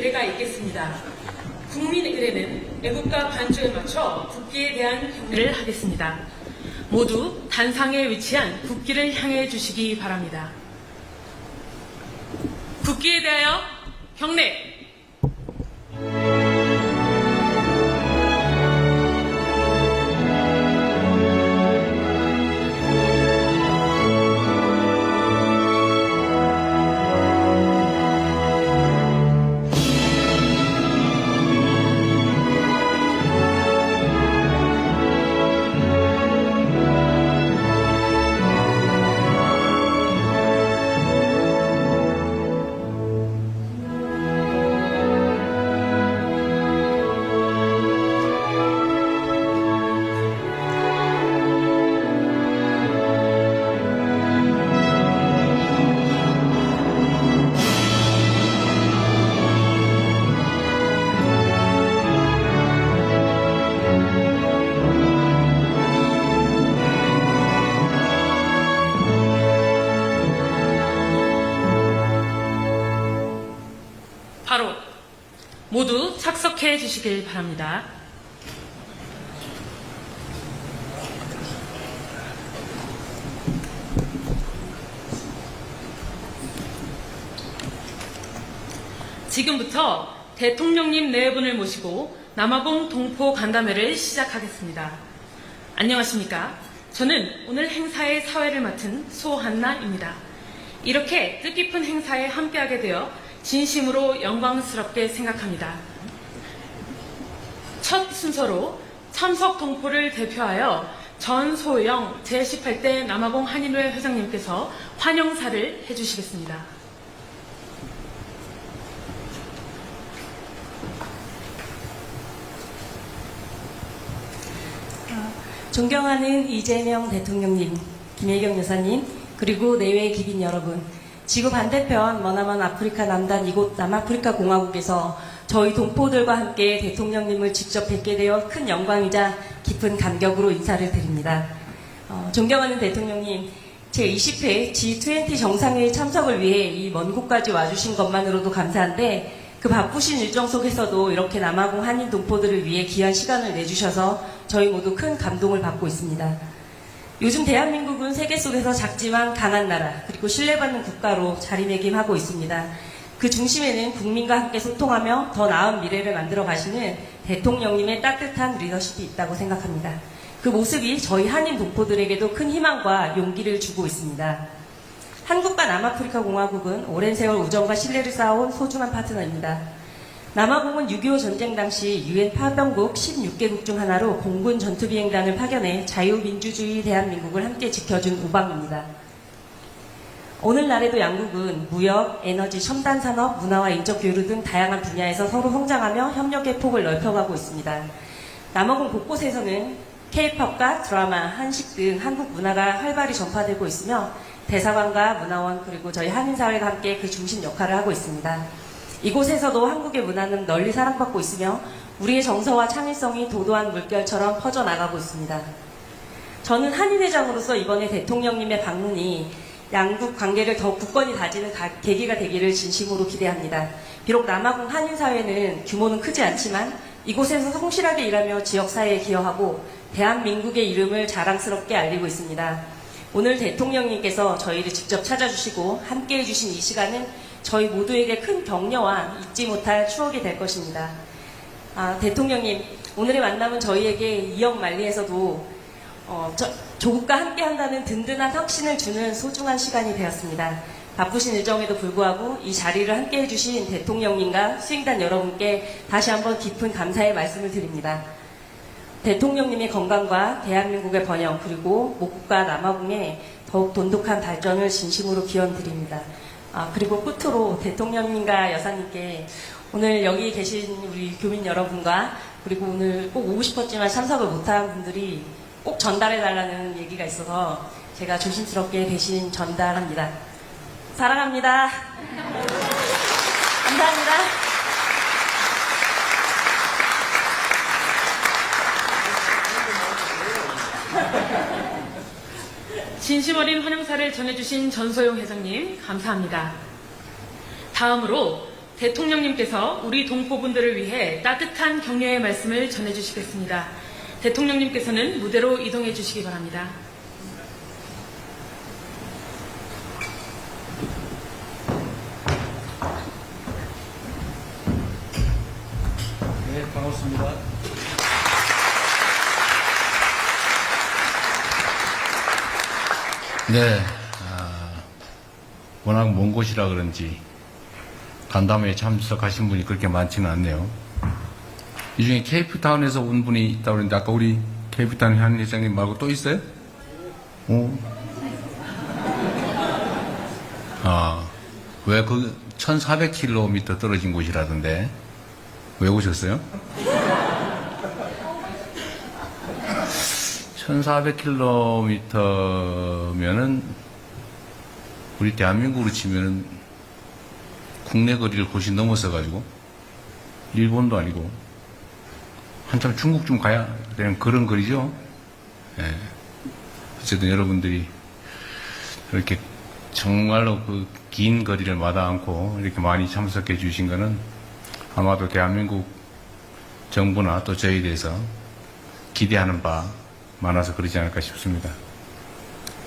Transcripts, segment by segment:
의례가 있겠습니다. 국민의례는 애국가 반주에 맞춰 국기에 대한 경례를 하겠습니다. 모두 단상에 위치한 국기를 향해 주시기 바랍니다. 국기에 대하여 경례! 모두 착석해 주시길 바랍니다. 지금부터 대통령님 네 분을 모시고 남아공 동포 간담회를 시작하겠습니다. 안녕하십니까? 저는 오늘 행사의 사회를 맡은 소한나입니다. 이렇게 뜻깊은 행사에 함께하게 되어 진심으로 영광스럽게 생각합니다. 첫 순서로 참석 동포를 대표하여 전소영 제18대 남아공 한인회 회장님께서 환영사를 해주시겠습니다. 존경하는 이재명 대통령님, 김혜경 여사님, 그리고 내외 기빈 여러분, 지구 반대편 머나먼 아프리카 남단 이곳 남아프리카 공화국에서 저희 동포들과 함께 대통령님을 직접 뵙게 되어 큰 영광이자 깊은 감격으로 인사를 드립니다. 어, 존경하는 대통령님, 제20회 G20 정상회의 참석을 위해 이 먼 곳까지 와주신 것만으로도 감사한데 그 바쁘신 일정 속에서도 이렇게 남아공 한인 동포들을 위해 귀한 시간을 내주셔서 저희 모두 큰 감동을 받고 있습니다. 요즘 대한민국은 세계 속에서 작지만 강한 나라 그리고 신뢰받는 국가로 자리매김하고 있습니다. 그 중심에는 국민과 함께 소통하며 더 나은 미래를 만들어 가시는 대통령님의 따뜻한 리더십이 있다고 생각합니다. 그 모습이 저희 한인 동포들에게도 큰 희망과 용기를 주고 있습니다. 한국과 남아프리카 공화국은 오랜 세월 우정과 신뢰를 쌓아온 소중한 파트너입니다. 남아공은 6.25 전쟁 당시 유엔 파병국 16개국 중 하나로 공군 전투비행단을 파견해 자유민주주의 대한민국을 함께 지켜준 우방입니다. 오늘날에도 양국은 무역, 에너지, 첨단 산업, 문화와 인적 교류 등 다양한 분야에서 서로 성장하며 협력의 폭을 넓혀가고 있습니다. 남아공 곳곳에서는 K-팝과 드라마, 한식 등 한국 문화가 활발히 전파되고 있으며 대사관과 문화원 그리고 저희 한인사회가 함께 그 중심 역할을 하고 있습니다. 이곳에서도 한국의 문화는 널리 사랑받고 있으며 우리의 정서와 창의성이 도도한 물결처럼 퍼져나가고 있습니다. 저는 한인회장으로서 이번에 대통령님의 방문이 양국 관계를 더 굳건히 다지는 가- 계기가 되기를 진심으로 기대합니다. 비록 남아공 한인사회는 규모는 크지 않지만 이곳에서 성실하게 일하며 지역사회에 기여하고 대한민국의 이름을 자랑스럽게 알리고 있습니다. 오늘 대통령님께서 저희를 직접 찾아주시고 함께 해 주신 이 시간은 저희 모두에게 큰 격려와 잊지 못할 추억이 될 것입니다. 아, 대통령님, 오늘의 만남은 저희에게 2억 만리에서도 어, 저- 조국과 함께 한다는 든든한 확신을 주는 소중한 시간이 되었습니다. 바쁘신 일정에도 불구하고 이 자리를 함께 해주신 대통령님과 수행단 여러분께 다시 한번 깊은 감사의 말씀을 드립니다. 대통령님의 건강과 대한민국의 번영 그리고 목국과 남아공의 더욱 돈독한 발전을 진심으로 기원드립니다. 아, 그리고 끝으로 대통령님과 여사님께 오늘 여기 계신 우리 교민 여러분과 그리고 오늘 꼭 오고 싶었지만 참석을 못한 분들이 꼭 전달해달라는 얘기가 있어서 제가 조심스럽게 대신 전달합니다. 사랑합니다. 감사합니다. 진심 어린 환영사를 전해주신 전소영 회장님, 감사합니다. 다음으로 대통령님께서 우리 동포분들을 위해 따뜻한 격려의 말씀을 전해주시겠습니다. 대통령님께서는 무대로 이동해 주시기 바랍니다. 네, 반갑습니다. 네, 아, 워낙 먼 곳이라 그런지 간담회에 참석하신 분이 그렇게 많지는 않네요. 이 중에 케이프타운에서 온 분이 있다고 그랬는데 아까 우리 케이프타운 한 회장님 말고 또 있어요? 오. 아, 왜 그 1400km 떨어진 곳이라던데 왜 오셨어요? 1400km면은 우리 대한민국으로 치면은 국내 거리를 훨씬 넘어서 가지고 일본도 아니고 한참 중국 좀 가야 되는 그런 거리죠. 예. 어쨌든 여러분들이 이렇게 정말로 그 긴 거리를 마다 않고 이렇게 많이 참석해 주신 거는 아마도 대한민국 정부나 또 저희에 대해서 기대하는 바 많아서 그러지 않을까 싶습니다.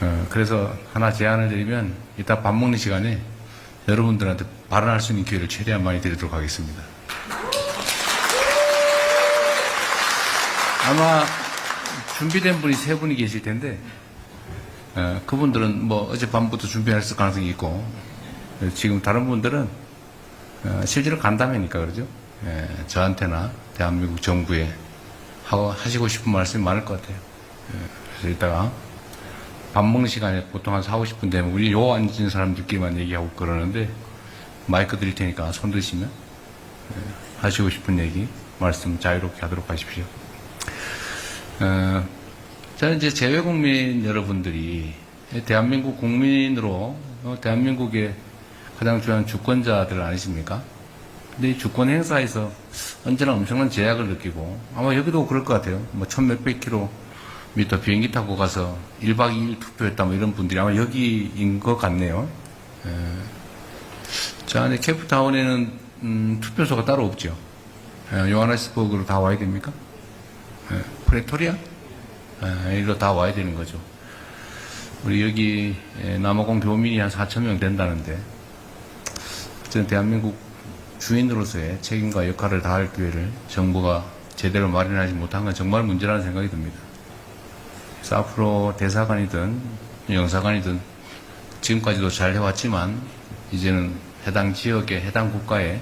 어, 그래서 하나 제안을 드리면 이따 밥 먹는 시간에 여러분들한테 발언할 수 있는 기회를 최대한 많이 드리도록 하겠습니다. 아마 준비된 분이 세 분이 계실 텐데 어, 그분들은 뭐 어젯밤부터 준비했을 가능성이 있고 어, 지금 다른 분들은 어, 실제로 간담회니까 그러죠. 예, 저한테나 대한민국 정부에 하고 하시고 싶은 말씀이 많을 것 같아요. 예, 그래서 이따가 밥 먹는 시간에 보통 한 4, 50분 되면 우리 요 앉은 사람들끼리만 얘기하고 그러는데 마이크 드릴 테니까 손 드시면 예, 하시고 싶은 얘기 말씀 자유롭게 하도록 하십시오. 어, 저는 이제 재외국민 여러분들이 대한민국 국민으로 어, 대한민국의 가장 중요한 주권자들 아니십니까? 근데 이 주권 행사에서 언제나 엄청난 제약을 느끼고 아마 여기도 그럴 것 같아요. 뭐 천 몇백 킬로 미터 비행기 타고 가서 1박 2일 투표했다 뭐 이런 분들이 아마 여기인 것 같네요. 에, 자, 근데 케이프타운에는 음, 투표소가 따로 없죠. 에, 요하네스버그로 다 와야 됩니까? 에, 프레토리아? 에, 이리로 다 와야 되는 거죠. 우리 여기 에, 남아공 교민이 한 4천 명 된다는데 어쨌든 대한민국 주인으로서의 책임과 역할을 다할 기회를 정부가 제대로 마련하지 못한 건 정말 문제라는 생각이 듭니다. 그래서 앞으로 대사관이든 영사관이든 지금까지도 잘 해왔지만 이제는 해당 지역에 해당 국가에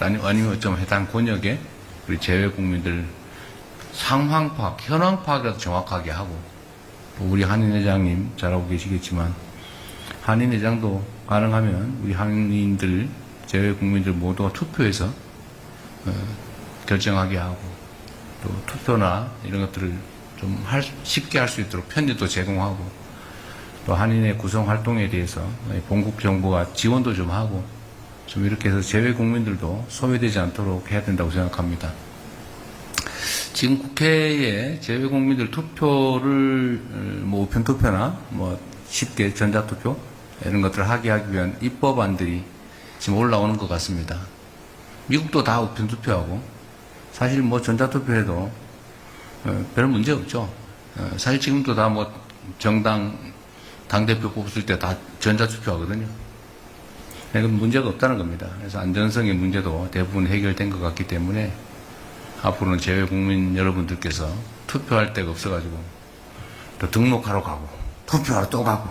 아니- 아니면 어쩌면 해당 권역에 우리 재외 국민들 상황 파악, 현황 파악이라도 정확하게 하고 또 우리 한인 회장님 잘하고 계시겠지만 한인 회장도 가능하면 우리 한인들 재외 국민들 모두가 투표해서 어, 결정하게 하고 또 투표나 이런 것들을 좀 할- 쉽게 할 수 있도록 편지도 제공하고 또 한인의 구성 활동에 대해서 본국 정부가 지원도 좀 하고 좀 이렇게 해서 재외 국민들도 소외되지 않도록 해야 된다고 생각합니다. 지금 국회에 재외 국민들 투표를 어, 뭐 우편 투표나 뭐 쉽게 전자 투표 이런 것들을 하게 하기 위한 입법안들이 지금 올라오는 것 같습니다. 미국도 다 우편 투표하고 사실 뭐 전자 투표해도 어, 별 문제 없죠. 어, 사실 지금도 다 뭐 정당 당대표 뽑을 때 다 전자 투표 하거든요. 이건 문제가 없다는 겁니다. 그래서 안전성의 문제도 대부분 해결된 것 같기 때문에 앞으로는 재외 국민 여러분들께서 투표할 데가 없어가지고 또 등록하러 가고 투표하러 또 가고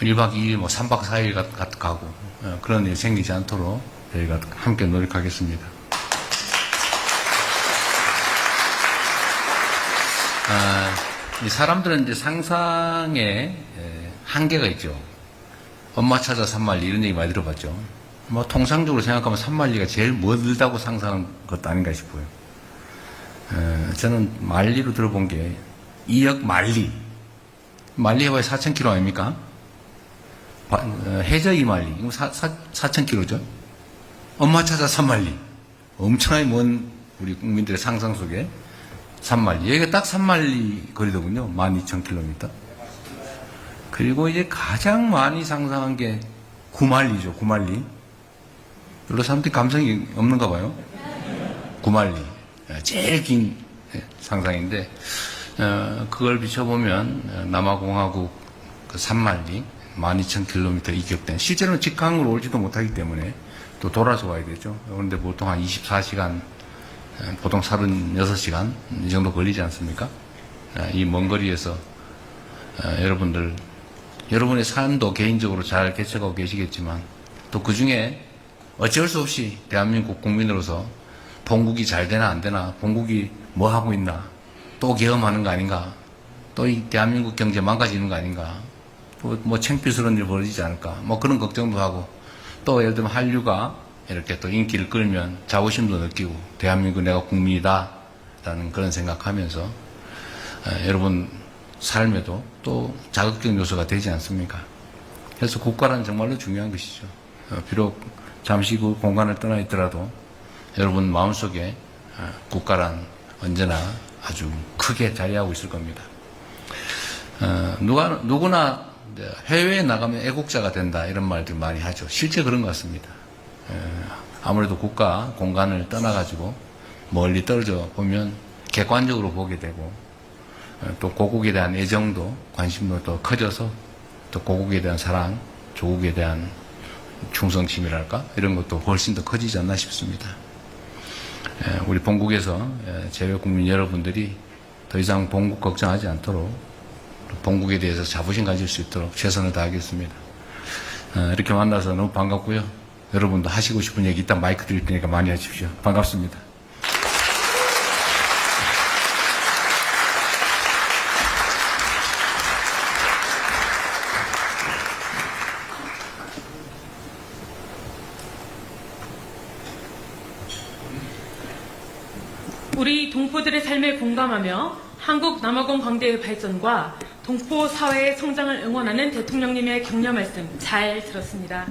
1박 2일 뭐 3박 4일 가, 가, 가고 어, 그런 일이 생기지 않도록 저희가 함께 노력하겠습니다. 아, 이 사람들은 이제 상상에 에, 한계가 있죠. 엄마 찾아 산말리 이런 얘기 많이 들어봤죠. 뭐 통상적으로 생각하면 산말리가 제일 멀다고 상상한 것도 아닌가 싶어요. 에, 저는 말리로 들어본 게 2억 만리. 만리 해봐야 4,000km 아닙니까? 바- 어, 해저 2만리. 이거 4, 4,000km죠? 엄마 찾아 3만리. 엄청나게 먼 우리 국민들의 상상 속에 3만리. 여기가 딱 3만리 거리더군요. 12,000km. 그리고 이제 가장 많이 상상한 게 9만리죠. 9만리. 별로 사람들이 감성이 없는가 봐요. 9만리. 제일 긴 상상인데, 어, 그걸 비춰보면 어, 남아공화국 그 3만리, 12,000km 이격된, 실제로는 직항으로 올지도 못하기 때문에 또 돌아서 와야 되죠. 그런데 보통 한 24시간, 어, 보통 36시간 이 정도 걸리지 않습니까? 이 먼 거리에서 어, 여러분들, 여러분의 삶도 개인적으로 잘 개척하고 계시겠지만 또 그 중에 어쩔 수 없이 대한민국 국민으로서 본국이 잘 되나 안 되나, 본국이 뭐 하고 있나, 또 계엄하는 거 아닌가, 또 이 대한민국 경제 망가지는 거 아닌가, 뭐, 뭐 창피스러운 일 벌어지지 않을까, 뭐 그런 걱정도 하고, 또 예를 들면 한류가 이렇게 또 인기를 끌면 자부심도 느끼고, 대한민국 내가 국민이다, 라는 그런 생각하면서, 에, 여러분 삶에도 또 자극적 요소가 되지 않습니까? 그래서 국가란 정말로 중요한 것이죠. 어, 비록 잠시 그 공간을 떠나 있더라도 여러분 마음속에 어, 국가란 언제나 아주 크게 자리하고 있을 겁니다. 어, 누가, 누구나 해외에 나가면 애국자가 된다 이런 말들 많이 하죠. 실제 그런 것 같습니다. 어, 아무래도 국가 공간을 떠나가지고 멀리 떨어져 보면 객관적으로 보게 되고 어, 또 고국에 대한 애정도 관심도 더 커져서 또 고국에 대한 사랑, 조국에 대한 충성심이랄까 이런 것도 훨씬 더 커지지 않나 싶습니다. 에, 우리 본국에서 에, 제외 국민 여러분들이 더 이상 본국 걱정하지 않도록 본국에 대해서 자부심 가질 수 있도록 최선을 다하겠습니다. 어, 이렇게 만나서 너무 반갑고요. 여러분도 하시고 싶은 얘기 이따 마이크 드릴 테니까 많이 하십시오. 반갑습니다. 우리 동포들의 삶에 공감하며 한국 남아공 광대의 발전과 동포 사회의 성장을 응원하는 대통령님의 격려 말씀 잘 들었습니다.